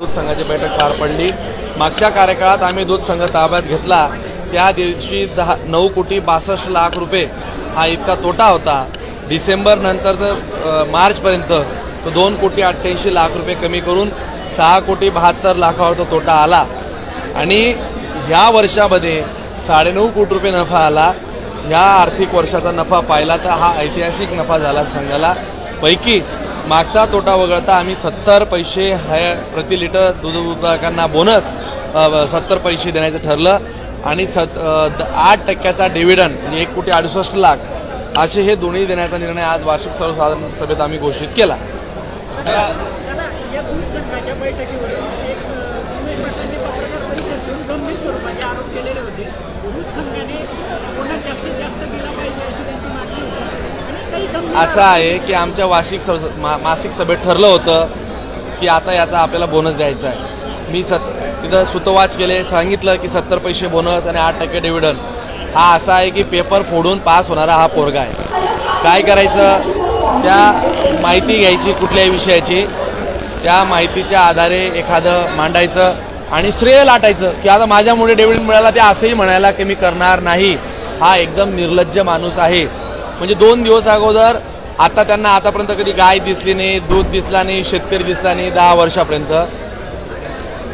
दूध संघाची बैठक पार पडली. मागच्या कार्यकाळात आम्ही दूध संघ ताब्यात घेतला. त्या दिवशी दहा नऊ कोटी बासष्ट लाख रुपये हा इतका तोटा होता. डिसेंबर नंतर तर मार्चपर्यंत तो दोन कोटी अठ्ठ्याऐंशी लाख रुपये कमी करून सहा कोटी बहात्तर लाखावर तो तोटा आला. आणि ह्या वर्षामध्ये साडेनऊ कोटी रुपये नफा आला. ह्या आर्थिक वर्षाचा नफा पाहिला तर हा ऐतिहासिक नफा झाला संघाला. पैकी मागचा तोटा वगळता आम्ही सत्तर पैसे हाय प्रति लिटर दूध उत्पादकांना बोनस सत्तर पैसे देण्याचं ठरलं. आणि सत द- आठ टक्क्याचा डिव्हिडंड म्हणजे एक कोटी अडुसष्ट लाख असे हे दोन्ही देण्याचा निर्णय आज वार्षिक सर्वसाधारण सभेत आम्ही घोषित केला. दादा असं आहे की आमच्या वार्षिक सभ- मा- मासिक सभेत ठरलं होतं की आता याचा आपल्याला बोनस द्यायचा आहे. मी सत तिथं सुतवाच केले सांगितलं की सत्तर पैसे बोनस आणि आठ टक्के डिव्हिडन हा असा आहे की पेपर फोडून पास होणारा हा पोरगा आहे. काय करायचं? त्या माहिती घ्यायची कुठल्याही विषयाची. त्या माहितीच्या आधारे एखादं मांडायचं आणि श्रेय लाटायचं की आता माझ्यामुळे डिव्हिडंड मिळाला ते असंही म्हणायला की मी करणार नाही. हा एकदम निर्लज्ज माणूस आहे. म्हणजे दोन दिवस अगोदर आता त्यांना आतापर्यंत कधी गाय दिसली नाही दूध दिसला नाही शेतकरी दिसला नाही दहा वर्षापर्यंत.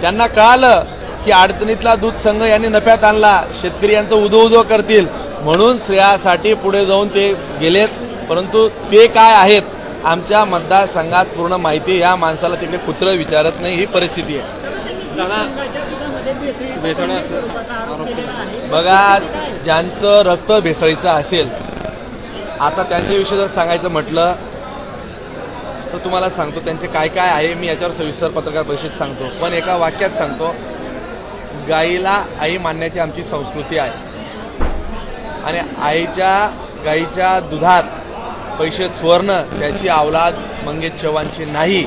त्यांना कळालं की अडचणीतला दूध संघ यांनी नफ्यात आणला. शेतकरी यांचं उदो उदो करतील. म्हणून श्रेयासाठी पुढे जाऊन ते गेलेत. परंतु ते काय आहेत आमच्या मतदारसंघात पूर्ण माहिती या माणसाला तिकडे कुत्र विचारत नाही ही परिस्थिती आहे. बघा ज्यांचं रक्त भेसळीचं असेल आता त्यांच्याविषयी जर सांगायचं म्हटलं तर तुम्हाला सांगतो त्यांचे काय काय आहे. मी याच्यावर सविस्तर पत्रकार परिषदेत सांगतो. पण एका वाक्यात सांगतो गाईला आई मानण्याची आमची संस्कृती आहे. आणि आईच्या गाईच्या दुधात पैसे चोरणं त्याची अवलाद मंगेश चव्हाणची नाही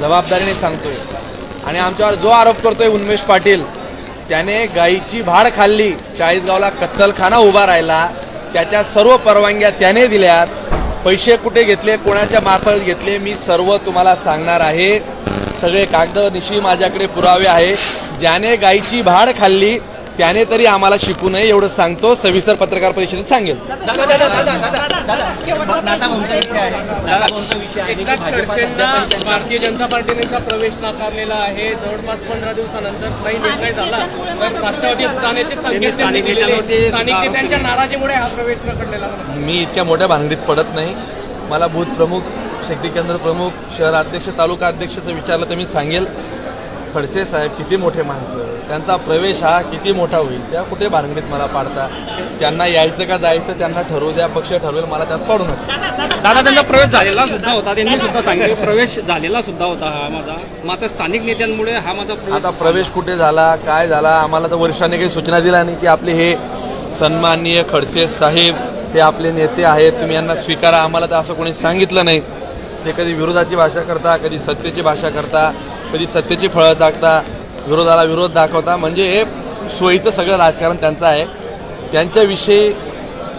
जबाबदारीने सांगतोय. आणि आमच्यावर जो आरोप करतोय उन्मेश पाटील त्याने गाईची भाड खाल्ली चाळीसगावला कत्तलखाना उभा राहिला त्याच्या सर्व परवानग्या त्याने दिल्यात. पैसे कुठे घेतले कोणाच्या मार्फत घेतले मी सर्व तुम्हाला सांगणार आहे. सगळे कागद निशी माझ्याकडे पुरावे आहे ज्याने गाईची भाड खाल्ली त्याने तरी आम्हाला शिकू नये एवढं सांगतो. सविस्तर पत्रकार परिषदेत सांगेल. भारतीय जनता पार्टीने प्रवेश नाकारलेला आहे. जवळपास पंधरा दिवसानंतर काही निर्णय झाला. तर राष्ट्रवादीत जाण्याचे संकेत त्यांनी दिलेले स्थानिक नेत्यांच्या नाराजीमुळे हा प्रवेश रखडलेला. मी इतक्या मोठ्या भानगडीत पडत नाही. मला बूथ प्रमुख शक्ती केंद्र प्रमुख शहर अध्यक्ष तालुका अध्यक्षचं विचारलं तर मी सांगेल. खडसे साहेब किती मोठे माणसं? त्यांचा प्रवेश हा किती मोठा होईल? त्या कुठे भानगडीत मला पाडता? त्यांना यायचं का जायचं त्यांना ठरवू द्या पक्ष ठरवेल मला त्यात पडू नका. दादा त्यांचा प्रवेश झालेला सुद्धा होता त्यांनी सुद्धा सांगितलं प्रवेश झालेला सुद्धा होता हा माझा. मात्र स्थानिक नेत्यांमुळे हा माझा प्रवेश आता प्रवेश कुठे झाला काय झाला आम्हाला तर वर्षाने काही सूचना दिल्या नाही की आपले हे सन्माननीय खडसे साहेब हे आपले नेते आहेत तुम्ही यांना स्वीकारा आम्हाला तर असं कोणी सांगितलं नाही. ते कधी विरोधाची भाषा करता कधी सत्तेची भाषा करता कधी सत्तेची फळं चाकता विरोधाला विरोध दाखवता. म्हणजे हे सोयीचं सगळं राजकारण त्यांचं आहे. त्यांच्याविषयी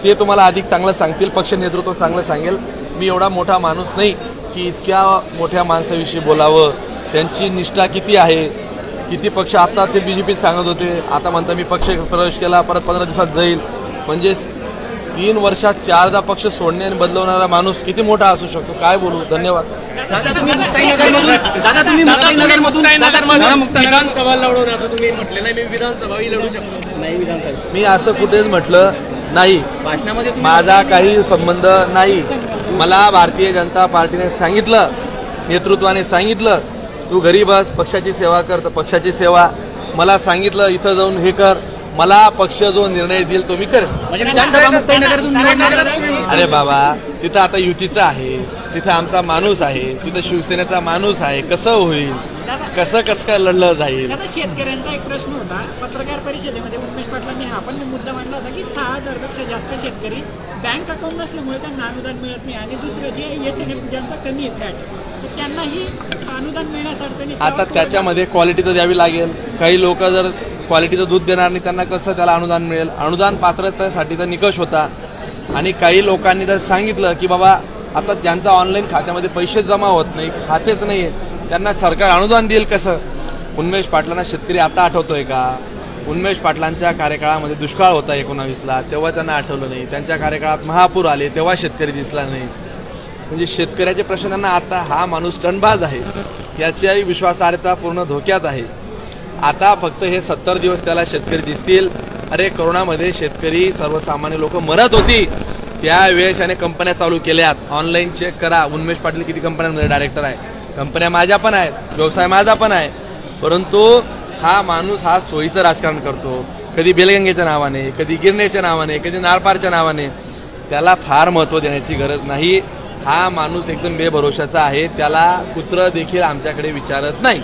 ते तुम्हाला अधिक चांगलं सांगतील पक्ष नेतृत्व चांगलं सांगेल. मी एवढा मोठा माणूस नाही की इतक्या मोठ्या माणसाविषयी बोलावं. त्यांची निष्ठा किती आहे? किती पक्ष आता ते बी जे पीत सांगत होते. आता म्हणता मी पक्ष प्रवेश केला परत पंधरा दिवसात जाईल. म्हणजे तीन वर्षात चारदा पक्ष सोडणे आणि बदलवणारा माणूस किती मोठा असू शकतो? काय बोलू? धन्यवाद. दादा तुम्ही मुक्ताईनगरमधून दादा तुम्ही मुक्ताईनगरमधून दादा मुक्ताईनगरमध्ये मुक्ताईनगर विधानसभा लढवून असं तुम्ही म्हटलेलं आहे मी विधानसभाही लढू शकतो नाही. विधानसभा. मी असं कुठेच म्हटलं नाही. भाषणामध्ये तुम्ही माझा काही संबंध नाही. मला भारतीय जनता पार्टीने सांगितलं नेतृत्वाने सांगितलं तू घरी बस पक्षाची सेवा कर तर पक्षाची सेवा. मला सांगितलं इथं जाऊन हे कर. मला पक्ष जो निर्णय देईल तो मी करेन. म्हणजे अरे बाबा तिथं आता युतीचं आहे तिथं आमचा माणूस आहे तिथं शिवसेनेचा माणूस आहे कसं होईल? कसं कसं काय लढलं जाईल? आता शेतकऱ्यांचा एक प्रश्न होता. पत्रकार परिषदेमध्ये उमेश पाटलांनी हा पण मुद्दा मांडला होता की सहा हजारपेक्षा जास्त शेतकरी बँक अकाउंट नसल्यामुळे त्यांना अनुदान मिळत नाही आणि दुसरं जे एस एन एफ ज्यांचा कमी आहे फॅट तर त्यांनाही अनुदान मिळण्यास अडचणी आता त्याच्यामध्ये क्वालिटी तर द्यावी लागेल. काही लोक जर क्वालिटीचं दूध देणार नाही त्यांना कसं त्याला अनुदान मिळेल? अनुदान पात्रतेसाठी तर निकष होता. आणि काही लोकांनी जर सांगितलं की बाबा आता ज्यांचा ऑनलाईन खात्यामध्ये पैसे जमा होत नाही खातेच नाही त्यांना सरकार अनुदान देईल कसं? उन्मेष पाटलांना शेतकरी आता आठवतोय का? उन्मेष पाटलांच्या कार्यकाळामध्ये दुष्काळ होता एकोणावीसला. तेव्हा त्यांना आठवलं नाही. त्यांच्या कार्यकाळात महापूर आले तेव्हा शेतकरी दिसला नाही. म्हणजे शेतकऱ्याचे प्रश्न त्यांना आता हा माणूस टणबाज आहे. याची विश्वासार्हता पूर्ण धोक्यात आहे. आता फक्त हे सत्तर दिवस त्याला शेतकरी दिसतील. अरे कोरोनामध्ये शेतकरी सर्वसामान्य लोक मरत होती. त्यावेळेस याने कंपन्या चालू केल्यात. ऑनलाईन चेक करा. उन्मेष पाटील किती कंपन्यांमध्ये डायरेक्टर आहे? कंपन्या माझ्या पण आहेत व्यवसाय माझा पण आहे. परंतु हा माणूस हा सोयीचं राजकारण करतो. कधी बेलगंगेच्या नावाने कधी गिरणेच्या नावाने कधी नारपारच्या नावाने. त्याला फार महत्त्व देण्याची गरज नाही. हा माणूस एकदम बेभरोशाचा आहे. त्याला कुत्र देखील आमच्याकडे विचारत नाही.